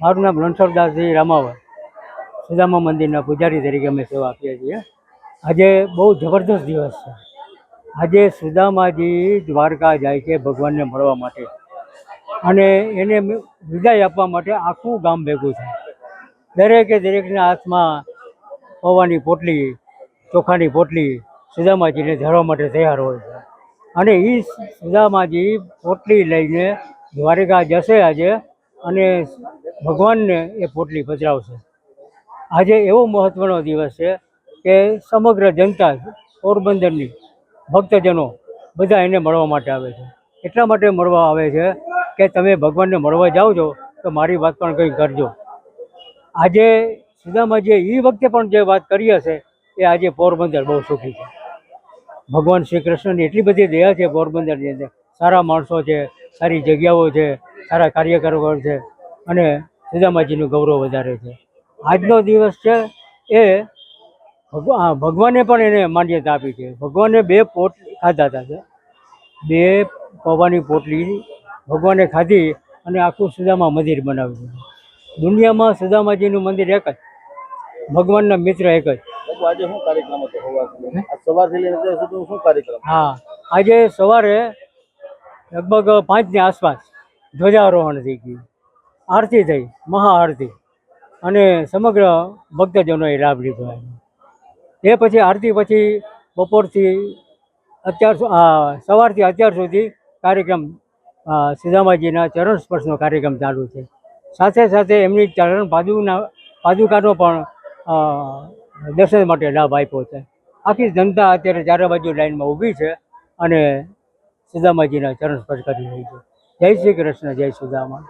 મારું નામ રણછોડદાસજી રામાવર સુદામા મંદિરના પૂજારી તરીકે અમે સેવા આપીએ છીએ. આજે બહુ જબરદસ્ત દિવસ છે. આજે સુદામાજી દ્વારકા જાય છે ભગવાનને મળવા માટે. અને એને વિદાય આપવા માટે આખું ગામ ભેગું છે દરેકે દરેકના હાથમાં પૌવાની પોટલી, ચોખાની પોટલી સુદામાજીને ધરવા માટે તૈયાર હોય છે. અને એ સુદામાજી પોટલી લઈને દ્વારકા જશે આજે અને ભગવાનને એ પોટલી પધરાવશે. આજે એવો મહત્ત્વનો દિવસ છે કે સમગ્ર જનતા પોરબંદરની ભક્તજનો બધા એને મળવા માટે આવે છે. એટલા માટે મળવા આવે છે કે તમે ભગવાનને મળવા જાઓ છો તો મારી વાત પણ કંઈ કરજો. આજે સુદામાજીએ એ વખતે પણ જે વાત કરી હશે એ આજે પોરબંદર બહુ સુખી છે. ભગવાન શ્રી કૃષ્ણની એટલી બધી દયા છે પોરબંદરની અંદર. સારા માણસો છે, સારી જગ્યાઓ છે સારા કાર્યકરો છે અને સુદામાજીનું ગૌરવ વધારે છે. આજનો દિવસ છે એ ભગવા- ભગવાને પણ એને માન્યતા આપી છે. ભગવાને બે પોટ ખાધા હતા છે બે પૌવાની પોટલી ભગવાને ખાધી અને આખું સુદામા મંદિર બનાવ્યું. છે દુનિયામાં સુદામાજીનું મંદિર એક જ ભગવાનના મિત્ર એક જ. આજે શું કાર્યક્રમ હતો સવારથી લઈને શું કાર્યક્રમ? હા આજે સવારે લગભગ પાંચની આસપાસ ધ્વજારોહણ થઈ ગયું. આરતી થઈ મહાઆરતી અને સમગ્ર ભક્તજનોએ લાભ લીધો. એ પછી આરતી પછી બપોરથી અત્યાર સવારથી અત્યાર સુધી કાર્યક્રમ સિદ્ધામાજીના ચરણ સ્પર્શનો કાર્યક્રમ ચાલુ છે. સાથે સાથે એમની ચરણ પાદુના, પાદુકાનો પણ દર્શન માટે લાભ આપ્યો છે. આખી જનતા અત્યારે ચારે બાજુ લાઈનમાં ઊભી છે અને સિદ્ધામાજીના ચરણ સ્પર્શ કરી રહી છે. જય શ્રી કૃષ્ણ જય સુદામા.